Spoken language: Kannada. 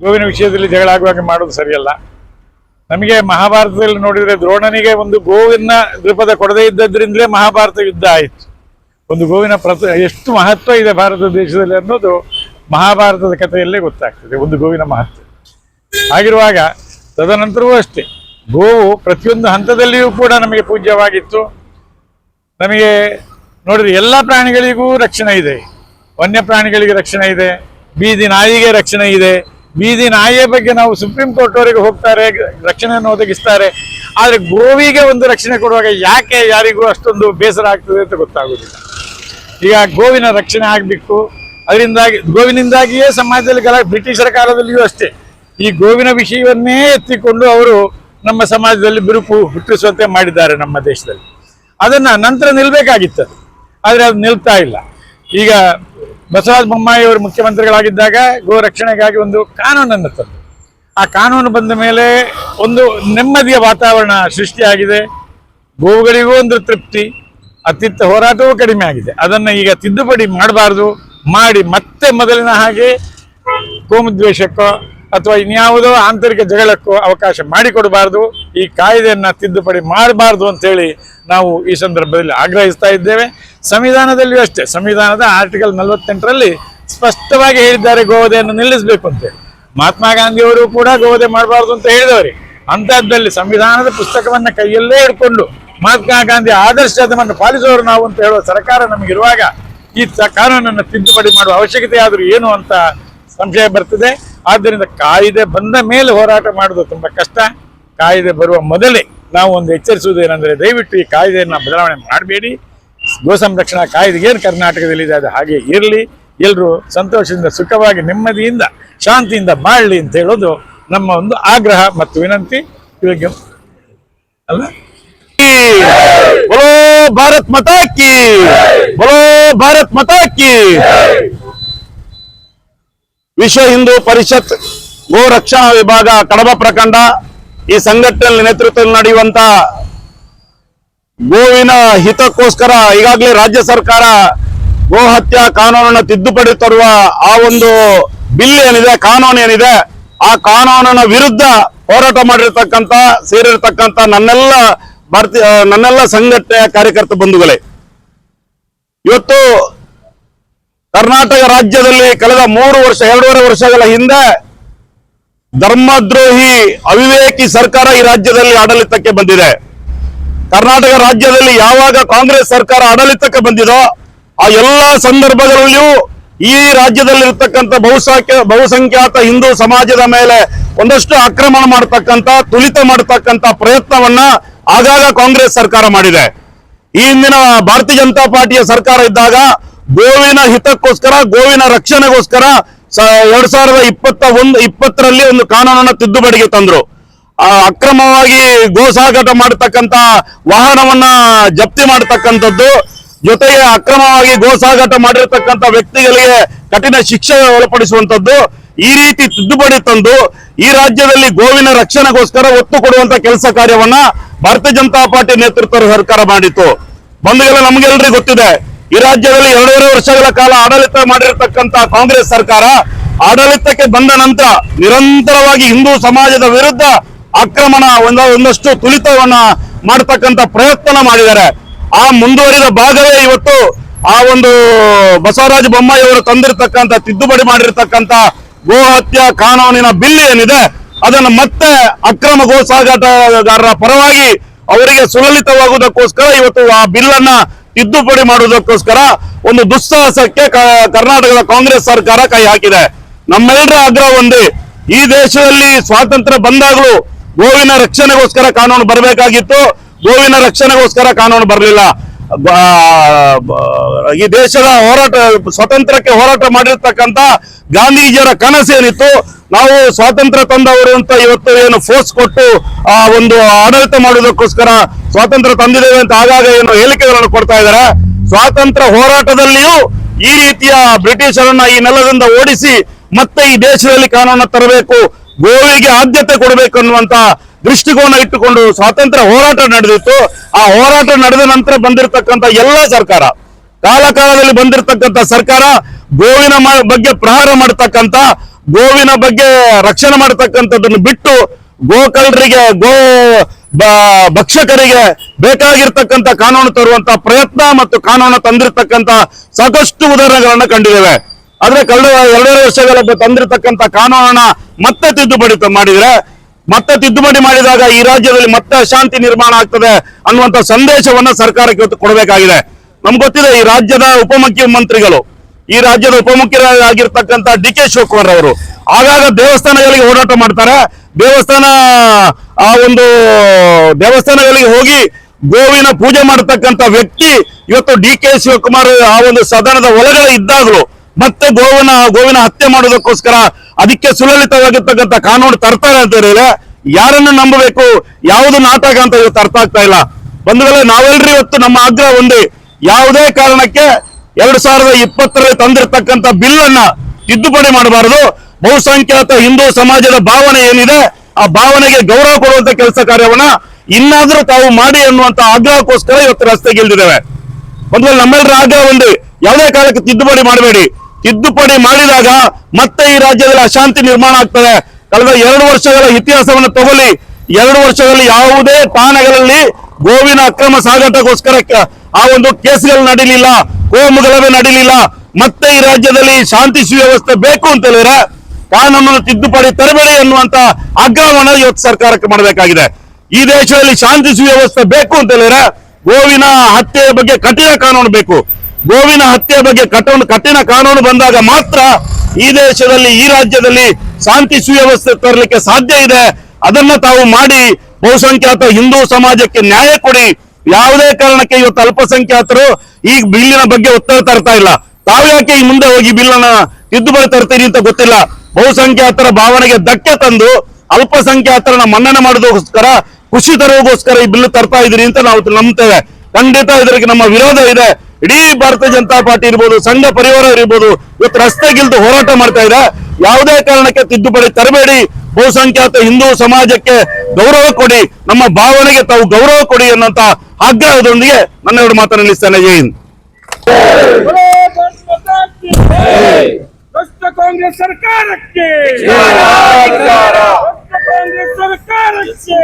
ಗೋವಿನ ವಿಷಯದಲ್ಲಿ ಜಗಳ ಆಗುವಾಗ ಮಾಡೋದು ಸರಿಯಲ್ಲ. ನಮಗೆ ಮಹಾಭಾರತದಲ್ಲಿ ನೋಡಿದ್ರೆ ದ್ರೋಣನಿಗೆ ಒಂದು ಗೋವಿನ ದೃಪದ ಕೊಡದೇ ಇದ್ದದ್ರಿಂದಲೇ ಮಹಾಭಾರತ ಯುದ್ಧ ಆಯಿತು. ಒಂದು ಗೋವಿನ ಪ್ರತ, ಎಷ್ಟು ಮಹತ್ವ ಇದೆ ಭಾರತ ದೇಶದಲ್ಲಿ ಅನ್ನೋದು ಮಹಾಭಾರತದ ಕಥೆಯಲ್ಲೇ ಗೊತ್ತಾಗ್ತದೆ, ಒಂದು ಗೋವಿನ ಮಹತ್ವ. ಆಗಿರುವಾಗ ತದನಂತರವೂ ಅಷ್ಟೇ, ಗೋವು ಪ್ರತಿಯೊಂದು ಹಂತದಲ್ಲಿಯೂ ಕೂಡ ನಮಗೆ ಪೂಜ್ಯವಾಗಿತ್ತು. ನಮಗೆ ನೋಡಿದ್ರೆ ಎಲ್ಲ ಪ್ರಾಣಿಗಳಿಗೂ ರಕ್ಷಣೆ ಇದೆ. ವನ್ಯ ಪ್ರಾಣಿಗಳಿಗೆ ರಕ್ಷಣೆ ಇದೆ, ಬೀದಿ ನಾಯಿಗೆ ರಕ್ಷಣೆ ಇದೆ. ಬೀದಿ ನಾಯಿಯ ಬಗ್ಗೆ ನಾವು ಸುಪ್ರೀಂ ಕೋರ್ಟ್ ವರೆಗೆ ಹೋಗ್ತಾರೆ, ರಕ್ಷಣೆಯನ್ನು ಒದಗಿಸ್ತಾರೆ. ಆದರೆ ಗೋವಿಗೆ ಒಂದು ರಕ್ಷಣೆ ಕೊಡುವಾಗ ಯಾಕೆ ಯಾರಿಗೂ ಅಷ್ಟೊಂದು ಬೇಸರ ಆಗ್ತದೆ ಅಂತ ಗೊತ್ತಾಗೋದಿಲ್ಲ. ಈಗ ಗೋವಿನ ರಕ್ಷಣೆ ಆಗಬೇಕು. ಅದರಿಂದಾಗಿ, ಗೋವಿನಿಂದಾಗಿಯೇ ಸಮಾಜದಲ್ಲಿ ಗಲ, ಬ್ರಿಟಿಷರ ಕಾಲದಲ್ಲಿಯೂ ಅಷ್ಟೇ. ಈ ಗೋವಿನ ವಿಷಯವನ್ನೇ ಎತ್ತಿಕೊಂಡು ಅವರು ನಮ್ಮ ಸಮಾಜದಲ್ಲಿ ಬಿರುಕು ಹುಟ್ಟಿಸುವಂತೆ ಮಾಡಿದ್ದಾರೆ ನಮ್ಮ ದೇಶದಲ್ಲಿ. ಅದನ್ನ ನಂತರ ನಿಲ್ಲಬೇಕಾಗಿತ್ತು ಆದ್ರೆ ಅದು ನಿಲ್ತಾ ಇಲ್ಲ. ಈಗ ಬಸವರಾಜ ಬೊಮ್ಮಾಯಿ ಅವರು ಮುಖ್ಯಮಂತ್ರಿಗಳಾಗಿದ್ದಾಗ ಗೋ ರಕ್ಷಣೆಗಾಗಿ ಒಂದು ಕಾನೂನನ್ನು ತಂದು ಆ ಕಾನೂನು ಬಂದ ಮೇಲೆ ಒಂದು ನೆಮ್ಮದಿಯ ವಾತಾವರಣ ಸೃಷ್ಟಿಯಾಗಿದೆ. ಗೋವುಗಳಿಗೂ ಒಂದು ತೃಪ್ತಿ ಅತಿತ್ತ ಹೋರಾಟವೂ ಕಡಿಮೆ ಆಗಿದೆ. ಅದನ್ನು ಈಗ ತಿದ್ದುಪಡಿ ಮಾಡಬಾರ್ದು, ಮಾಡಿ ಮತ್ತೆ ಮೊದಲಿನ ಹಾಗೆ ಕೋಮುದ್ವೇಷಕ್ಕೋ ಅಥವಾ ಇನ್ಯಾವುದೋ ಆಂತರಿಕ ಜಗಳಕ್ಕೂ ಅವಕಾಶ ಮಾಡಿಕೊಡಬಾರ್ದು, ಈ ಕಾಯ್ದೆಯನ್ನು ತಿದ್ದುಪಡಿ ಮಾಡಬಾರ್ದು ಅಂತೇಳಿ ನಾವು ಈ ಸಂದರ್ಭದಲ್ಲಿ ಆಗ್ರಹಿಸ್ತಾ ಇದ್ದೇವೆ. ಸಂವಿಧಾನದಲ್ಲಿಯೂ ಅಷ್ಟೇ, ಸಂವಿಧಾನದ ಆರ್ಟಿಕಲ್ ನಲವತ್ತೆಂಟರಲ್ಲಿ ಸ್ಪಷ್ಟವಾಗಿ ಹೇಳಿದ್ದಾರೆ, ಗೋವಧೆಯನ್ನು ನಿಲ್ಲಿಸಬೇಕು ಅಂತೇಳಿ ಮಹಾತ್ಮ ಗಾಂಧಿಯವರು ಕೂಡ ಗೋವಧೆ ಮಾಡಬಾರ್ದು ಅಂತ ಹೇಳಿದವರು. ಅಂಥದ್ದಲ್ಲಿ ಸಂವಿಧಾನದ ಪುಸ್ತಕವನ್ನು ಕೈಯಲ್ಲೇ ಹಿಡ್ಕೊಂಡು ಮಹಾತ್ಮ ಗಾಂಧಿ ಆದರ್ಶವನ್ನು ಪಾಲಿಸುವವರು ನಾವು ಅಂತ ಹೇಳುವ ಸರ್ಕಾರ ನಮಗಿರುವಾಗ ಈ ಕಾನೂನನ್ನು ತಿದ್ದುಪಡಿ ಮಾಡುವ ಅವಶ್ಯಕತೆ ಆದರೂ ಏನು ಅಂತ ಸಂಶಯ ಬರ್ತದೆ. ಆದ್ದರಿಂದ ಕಾಯ್ದೆ ಬಂದ ಮೇಲೆ ಹೋರಾಟ ಮಾಡುವುದು ತುಂಬಾ ಕಷ್ಟ ಕಾಯ್ದೆ ಬರುವ ಮೊದಲೇ ನಾವು ಒಂದು ಎಚ್ಚರಿಸುವುದು ಏನಂದ್ರೆ ದಯವಿಟ್ಟು ಈ ಕಾಯ್ದೆಯನ್ನು ಬದಲಾವಣೆ ಮಾಡಬೇಡಿ ಗೋ ಸಂರಕ್ಷಣಾ ಕಾಯ್ದೆ ಏನು ಕರ್ನಾಟಕದಲ್ಲಿ ಇದೆ ಅದು ಹಾಗೆ ಇರಲಿ ಎಲ್ಲರೂ ಸಂತೋಷದಿಂದ ಸುಖವಾಗಿ ನೆಮ್ಮದಿಯಿಂದ ಶಾಂತಿಯಿಂದ ಬಾಳಲಿ ಅಂತ ಹೇಳೋದು ನಮ್ಮ ಒಂದು ಆಗ್ರಹ ಮತ್ತು ವಿನಂತಿ ಇವಾಗ ಅಲ್ಲ बोलो भारत माता की बोलो भारत माता की ವಿಶ್ವ ಹಿಂದೂ ಪರಿಷತ್ ಗೋ ರಕ್ಷಣಾ ವಿಭಾಗ ಕಡಬ ಪ್ರಖಂಡ ಈ ಸಂಘಟನೆ ನೇತೃತ್ವದಲ್ಲಿ ನಡೆಯುವಂತ ಗೋವಿನ ಹಿತಕ್ಕೋಸ್ಕರ ಈಗಾಗಲೇ ರಾಜ್ಯ ಸರ್ಕಾರ ಗೋ ಹತ್ಯಾ ಕಾನೂನನ್ನು ತಿದ್ದುಪಡಿ ತರುವ ಆ ಒಂದು ಬಿಲ್ ಏನಿದೆ, ಕಾನೂನು ಏನಿದೆ, ಆ ಕಾನೂನಿನ ವಿರುದ್ಧ ಹೋರಾಟ ಮಾಡಿರ್ತಕ್ಕಂಥ, ಸೇರಿರ್ತಕ್ಕಂಥ ನನ್ನೆಲ್ಲ ಭಾರತೀಯ ನನ್ನೆಲ್ಲ ಸಂಘಟನೆಯ ಕಾರ್ಯಕರ್ತ ಬಂಧುಗಳೇ. ಇವತ್ತು ಕರ್ನಾಟಕ ರಾಜ್ಯದಲ್ಲಿ ಕಳೆದ ಮೂರು ವರ್ಷ, ಎರಡೂವರೆ ವರ್ಷಗಳ ಹಿಂದೆ ಧರ್ಮದ್ರೋಹಿ ಅವಿವೇಕಿ ಸರ್ಕಾರ ಈ ರಾಜ್ಯದಲ್ಲಿ ಆಡಳಿತಕ್ಕೆ ಬಂದಿದೆ. ಕರ್ನಾಟಕ ರಾಜ್ಯದಲ್ಲಿ ಯಾವಾಗ ಕಾಂಗ್ರೆಸ್ ಸರ್ಕಾರ ಆಡಳಿತಕ್ಕೆ ಬಂದಿದೋ ಆ ಎಲ್ಲಾ ಸಂದರ್ಭಗಳಲ್ಲಿಯೂ ಈ ರಾಜ್ಯದಲ್ಲಿ ಇರ್ತಕ್ಕಂಥ ಬಹುಸಂಖ್ಯ, ಬಹುಸಂಖ್ಯಾತ ಹಿಂದೂ ಸಮಾಜದ ಮೇಲೆ ಒಂದಷ್ಟು ಆಕ್ರಮಣ ಮಾಡತಕ್ಕಂತ ತುಳಿತ ಮಾಡತಕ್ಕಂತ ಪ್ರಯತ್ನವನ್ನ ಆಗಾಗ ಕಾಂಗ್ರೆಸ್ ಸರ್ಕಾರ ಮಾಡಿದೆ. ಈ ಹಿಂದಿನ ಭಾರತೀಯ ಜನತಾ ಪಾರ್ಟಿಯ ಸರ್ಕಾರ ಇದ್ದಾಗ ಗೋವಿನ ಹಿತಕ್ಕೋಸ್ಕರ, ಗೋವಿನ ರಕ್ಷಣೆಗೋಸ್ಕರ ಎರಡ್ ಸಾವಿರದ ಇಪ್ಪತ್ತ ಒಂದು, ಇಪ್ಪತ್ತರಲ್ಲಿ ಒಂದು ಕಾನೂನನ್ನ ತಿದ್ದುಪಡಿಗೆ ತಂದ್ರು. ಅಕ್ರಮವಾಗಿ ಗೋ ಸಾಗಾಟ ಮಾಡತಕ್ಕಂತ ವಾಹನವನ್ನ ಜಪ್ತಿ ಮಾಡತಕ್ಕಂಥದ್ದು, ಜೊತೆಗೆ ಅಕ್ರಮವಾಗಿ ಗೋ ಸಾಗಾಟ ಮಾಡಿರ್ತಕ್ಕಂಥ ವ್ಯಕ್ತಿಗಳಿಗೆ ಕಠಿಣ ಶಿಕ್ಷೆ ಒಳಪಡಿಸುವಂತದ್ದು ಈ ರೀತಿ ತಿದ್ದುಪಡಿ ತಂದು, ಈ ರಾಜ್ಯದಲ್ಲಿ ಗೋವಿನ ರಕ್ಷಣೆಗೋಸ್ಕರ ಒತ್ತು ಕೊಡುವಂತ ಕೆಲಸ ಕಾರ್ಯವನ್ನ ಭಾರತೀಯ ಜನತಾ ಪಾರ್ಟಿ ನೇತೃತ್ವದ ಸರ್ಕಾರ ಮಾಡಿತ್ತು. ಬಂಧುಗಳ ನಮಗೆಲ್ಲರಿಗೂ ಗೊತ್ತಿದೆ. ಈ ರಾಜ್ಯದಲ್ಲಿ ಎರಡೂವರೆ ವರ್ಷಗಳ ಕಾಲ ಆಡಳಿತ ಮಾಡಿರ್ತಕ್ಕಂತ ಕಾಂಗ್ರೆಸ್ ಸರ್ಕಾರ ಆಡಳಿತಕ್ಕೆ ಬಂದ ನಂತರ ನಿರಂತರವಾಗಿ ಹಿಂದೂ ಸಮಾಜದ ವಿರುದ್ಧ ಆಕ್ರಮಣ ಒಂದ ಒಂದಷ್ಟು ತುಳಿತವನ್ನ ಮಾಡತಕ್ಕಂತ ಪ್ರಯತ್ನ ಮಾಡಿದ್ದಾರೆ. ಆ ಮುಂದುವರಿದ ಭಾಗವೇ ಇವತ್ತು ಆ ಒಂದು ಬಸವರಾಜ ಬೊಮ್ಮಾಯಿ ಅವರು ತಂದಿರತಕ್ಕಂತ ತಿದ್ದುಪಡಿ ಮಾಡಿರತಕ್ಕಂತ ಗೋ ಹತ್ಯಾ ಕಾನೂನಿನ ಬಿಲ್ ಏನಿದೆ, ಅದನ್ನು ಮತ್ತೆ ಅಕ್ರಮ ಗೋ ಸಾಗಾಟಗಾರರ ಪರವಾಗಿ ಅವರಿಗೆ ಸುಲಲಿತವಾಗುವುದಕ್ಕೋಸ್ಕರ ಇವತ್ತು ಆ ಬಿಲ್ ಅನ್ನ ತಿದ್ದುಪಡಿ ಮಾಡುವುದಕ್ಕೋಸ್ಕರ ಒಂದು ದುಸ್ಸಾಹಸಕ್ಕೆ ಕರ್ನಾಟಕದ ಕಾಂಗ್ರೆಸ್ ಸರ್ಕಾರ ಕೈ ಹಾಕಿದೆ. ನಮ್ಮೆಲ್ಲರ ಆಗ್ರಹ ಒಂದೇ, ಈ ದೇಶದಲ್ಲಿ ಸ್ವಾತಂತ್ರ್ಯ ಬಂದಾಗಲೂ ಗೋವಿನ ರಕ್ಷಣೆಗೋಸ್ಕರ ಕಾನೂನು ಬರಬೇಕಾಗಿತ್ತು. ಗೋವಿನ ರಕ್ಷಣೆಗೋಸ್ಕರ ಕಾನೂನು ಬರಲಿಲ್ಲ. ಈ ದೇಶದ ಹೋರಾಟ, ಸ್ವಾತಂತ್ರ್ಯಕ್ಕೆ ಹೋರಾಟ ಮಾಡಿರ್ತಕ್ಕಂತ ಗಾಂಧೀಜಿಯವರ ಕನಸೇನಿತ್ತು, ನಾವು ಸ್ವಾತಂತ್ರ್ಯ ತಂದವರು ಅಂತ ಇವತ್ತು ಏನು ಫೋರ್ಸ್ ಕೊಟ್ಟು, ಆ ಒಂದು ಆಡಳಿತ ಮಾಡುವುದಕ್ಕೋಸ್ಕರ ಸ್ವಾತಂತ್ರ್ಯ ತಂದಿದ್ದೇವೆ ಅಂತ ಆಗಾಗ ಏನು ಹೇಳಿಕೆಗಳನ್ನು ಕೊಡ್ತಾ ಇದ್ದಾರೆ. ಸ್ವಾತಂತ್ರ್ಯ ಹೋರಾಟದಲ್ಲಿಯೂ ಈ ರೀತಿಯ ಬ್ರಿಟಿಷರನ್ನ ಈ ನೆಲದಿಂದ ಓಡಿಸಿ ಮತ್ತೆ ಈ ದೇಶದಲ್ಲಿ ಕಾನೂನು ತರಬೇಕು, ಗೋವಿಗೆ ಆದ್ಯತೆ ಕೊಡಬೇಕು ಅನ್ನುವಂತ ದೃಷ್ಟಿಕೋನ ಇಟ್ಟುಕೊಂಡು ಸ್ವಾತಂತ್ರ್ಯ ಹೋರಾಟ ನಡೆದಿತ್ತು. ಆ ಹೋರಾಟ ನಡೆದ ನಂತರ ಬಂದಿರತಕ್ಕಂತ ಎಲ್ಲ ಸರ್ಕಾರ, ಕಾಲಕಾಲದಲ್ಲಿ ಬಂದಿರತಕ್ಕಂತ ಸರ್ಕಾರ ಗೋವಿನ ಬಗ್ಗೆ ಪ್ರಹಾರ ಮಾಡತಕ್ಕಂತ, ಗೋವಿನ ಬಗ್ಗೆ ರಕ್ಷಣೆ ಮಾಡತಕ್ಕಂಥದ್ದನ್ನು ಬಿಟ್ಟು ಗೋಕಳರಿಗೆ ಗೋ ಭಕ್ಷಕರಿಗೆ ಬೇಕಾಗಿರ್ತಕ್ಕಂಥ ಕಾನೂನು ತರುವಂತ ಪ್ರಯತ್ನ ಮತ್ತು ಕಾನೂನು ತಂದಿರತಕ್ಕಂತ ಸಾಕಷ್ಟು ಉದಾಹರಣೆಗಳನ್ನ ಕಂಡಿದ್ದೇವೆ. ಆದ್ರೆ ಕಳೆದ ಎರಡೂವರೆ ವರ್ಷಗಳ ತಂದಿರತಕ್ಕಂತ ಕಾನೂನನ್ನ ಮತ್ತೆ ತಿದ್ದುಪಡಿ ಮಾಡಿದ್ರೆ, ಮತ್ತೆ ತಿದ್ದುಪಡಿ ಮಾಡಿದಾಗ ಈ ರಾಜ್ಯದಲ್ಲಿ ಮತ್ತೆ ಅಶಾಂತಿ ನಿರ್ಮಾಣ ಆಗ್ತದೆ ಅನ್ನುವಂತ ಸಂದೇಶವನ್ನ ಸರ್ಕಾರಕ್ಕೆ ಕೊಡಬೇಕಾಗಿದೆ. ನಮ್ಗೆ ಗೊತ್ತಿದೆ ಈ ರಾಜ್ಯದ ಉಪಮುಖ್ಯಮಂತ್ರಿಗಳು ಈ ರಾಜ್ಯದ ಉಪಮುಖ್ಯರಾಗಿರ್ತಕ್ಕಂಥ ಡಿ ಕೆ ಶಿವಕುಮಾರ್ ಅವರು ಆಗಾಗ ದೇವಸ್ಥಾನಗಳಿಗೆ ಓಡಾಟ ಮಾಡ್ತಾರೆ. ದೇವಸ್ಥಾನ, ಆ ಒಂದು ದೇವಸ್ಥಾನಗಳಿಗೆ ಹೋಗಿ ಗೋವಿನ ಪೂಜೆ ಮಾಡತಕ್ಕಂತ ವ್ಯಕ್ತಿ ಇವತ್ತು ಡಿ ಕೆ ಶಿವಕುಮಾರ್ ಆ ಒಂದು ಸದನದ ಒಳಗಡೆ ಇದ್ದಾಗಲೂ ಮತ್ತೆ ಗೋವಿನ ಗೋವಿನ ಹತ್ಯೆ ಮಾಡೋದಕ್ಕೋಸ್ಕರ ಅದಕ್ಕೆ ಸುಲಲಿತವಾಗಿರ್ತಕ್ಕಂಥ ಕಾನೂನು ತರ್ತಾರೆ ಅಂತ ಹೇಳಿದ್ರೆ ಯಾರನ್ನು ನಂಬಬೇಕು? ಯಾವುದು ನಾಟಕ ಅಂತ ಇವತ್ತು ಅರ್ಥ ಆಗ್ತಾ ಇಲ್ಲ. ಬಂಧುಗಳೇ ನಾವೆಲ್ಲರೂ ಇವತ್ತು ನಮ್ಮ ಆಗ್ರಹ ಒಂದೇ. ಯಾವುದೇ ಕಾರಣಕ್ಕೆ ಎರಡ್ ಸಾವಿರದ ಇಪ್ಪತ್ತರಲ್ಲಿ ತಂದಿರತಕ್ಕಂತ ಬಿಲ್ ಅನ್ನ ತಿದ್ದುಪಡಿ ಮಾಡಬಾರದು. ಬಹುಸಂಖ್ಯಾತ ಹಿಂದೂ ಸಮಾಜದ ಭಾವನೆ ಏನಿದೆ, ಆ ಭಾವನೆಗೆ ಗೌರವ ಕೊಡುವಂತ ಕೆಲಸ ಕಾರ್ಯವನ್ನ ಇನ್ನಾದ್ರೂ ತಾವು ಮಾಡಿ ಅನ್ನುವಂತ ಆಗ್ರಹಕ್ಕೋಸ್ಕರ ಇವತ್ತು ರಸ್ತೆಗಿಳಿದಿದ್ದೇವೆ ಒಂದು ವೇಳೆ ನಮ್ಮೆಲ್ಲರ ಆಗ್ರಹ ಒಂದು, ಯಾವುದೇ ಕಾಲಕ್ಕೆ ತಿದ್ದುಪಡಿ ಮಾಡಬೇಡಿ. ತಿದ್ದುಪಡಿ ಮಾಡಿದಾಗ ಮತ್ತೆ ಈ ರಾಜ್ಯದಲ್ಲಿ ಅಶಾಂತಿ ನಿರ್ಮಾಣ ಆಗ್ತದೆ. ಕಳೆದ ಎರಡು ವರ್ಷಗಳ ಇತಿಹಾಸವನ್ನು ತಗೊಳ್ಳಿ. ಎರಡು ವರ್ಷದಲ್ಲಿ ಯಾವುದೇ ಠಾಣೆಗಳಲ್ಲಿ ಗೋವಿನ ಅಕ್ರಮ ಸಾಗಾಟಕ್ಕೋಸ್ಕರ ಆ ಒಂದು ಕೇಸ್ಗಳು ನಡೀಲಿಲ್ಲ. ಕೋಮು ಗಲಭೆ ನಡೀಲಿಲ್ಲ. ಮತ್ತೆ ಈ ರಾಜ್ಯದಲ್ಲಿ ಶಾಂತಿ ಸುವ್ಯವಸ್ಥೆ ಬೇಕು ಅಂತ ಹೇಳಿದ್ರೆ ಕಾನೂನನ್ನು ತಿದ್ದುಪಡಿ ತರಬೇಡಿ ಅನ್ನುವಂತ ಆಗ್ರಹವನ್ನು ಇವತ್ತು ಸರ್ಕಾರಕ್ಕೆ ಮಾಡಬೇಕಾಗಿದೆ. ಈ ದೇಶದಲ್ಲಿ ಶಾಂತಿ ಸುವ್ಯವಸ್ಥೆ ಬೇಕು ಅಂತ ಹೇಳಿದ್ರೆ ಗೋವಿನ ಹತ್ಯೆಯ ಬಗ್ಗೆ ಕಠಿಣ ಕಾನೂನು ಬೇಕು. ಗೋವಿನ ಹತ್ಯೆ ಬಗ್ಗೆ ಕಠಿಣ ಕಠಿಣ ಕಾನೂನು ಬಂದಾಗ ಮಾತ್ರ ಈ ದೇಶದಲ್ಲಿ, ಈ ರಾಜ್ಯದಲ್ಲಿ ಶಾಂತಿ ಸುವ್ಯವಸ್ಥೆ ತರಲಿಕ್ಕೆ ಸಾಧ್ಯ ಇದೆ. ಅದನ್ನ ತಾವು ಮಾಡಿ ಬಹುಸಂಖ್ಯಾತ ಹಿಂದೂ ಸಮಾಜಕ್ಕೆ ನ್ಯಾಯ ಕೊಡಿ. ಯಾವುದೇ ಕಾರಣಕ್ಕೆ ಇವತ್ತು ಅಲ್ಪಸಂಖ್ಯಾತರು ಈ ಬಿಲ್ಲಿನ ಬಗ್ಗೆ ಒತ್ತಡ ತರ್ತಾ ಇಲ್ಲ. ತಾವು ಯಾಕೆ ಈ ಮುಂದೆ ಹೋಗಿ ಬಿಲ್ಲನ್ನ ತಿದ್ದುಪಡಿ ತರ್ತೀರಿ ಅಂತ ಗೊತ್ತಿಲ್ಲ. ಬಹುಸಂಖ್ಯಾತರ ಭಾವನೆಗೆ ಧಕ್ಕೆ ತಂದು ಅಲ್ಪಸಂಖ್ಯಾತರನ್ನ ಮನ್ನಣೆ ಮಾಡೋದಕ್ಕೋಸ್ಕರ, ಖುಷಿ ತರುವುದಕ್ಕೋಸ್ಕರ ಈ ಬಿಲ್ ತರ್ತಾ ಇದೀರಿ ಅಂತ ನಾವು ನಂಬ್ತೇವೆ. ಖಂಡಿತ ಇದಕ್ಕೆ ನಮ್ಮ ವಿರೋಧ ಇದೆ. ಇಡೀ ಭಾರತೀಯ ಜನತಾ ಪಾರ್ಟಿ ಇರ್ಬೋದು, ಸಂಘ ಪರಿವಾರ ಇರ್ಬೋದು, ಇವತ್ತು ರಸ್ತೆಗಿಲ್ದು ಹೋರಾಟ ಮಾಡ್ತಾ ಇದೆ. ಯಾವುದೇ ಕಾರಣಕ್ಕೆ ತಿದ್ದುಪಡಿ ತರಬೇಡಿ. ಬಹುಸಂಖ್ಯಾತ ಹಿಂದೂ ಸಮಾಜಕ್ಕೆ ಗೌರವ ಕೊಡಿ ನಮ್ಮ ಭಾವನೆಗೆ ತಾವು ಗೌರವ ಕೊಡಿ ಅನ್ನೋಂತ ಆಗ್ರಹದೊಂದಿಗೆ ನನ್ನ ಎರಡು ಮಾತನ್ನು ನಿಲ್ಲಿಸ್ತೇನೆ. ಜೈ ಹಿಂದ್. ಕಾಂಗ್ರೆಸ್ ಸರ್ಕಾರಕ್ಕೆ. ಕಾಂಗ್ರೆಸ್ ಸರ್ಕಾರಕ್ಕೆ.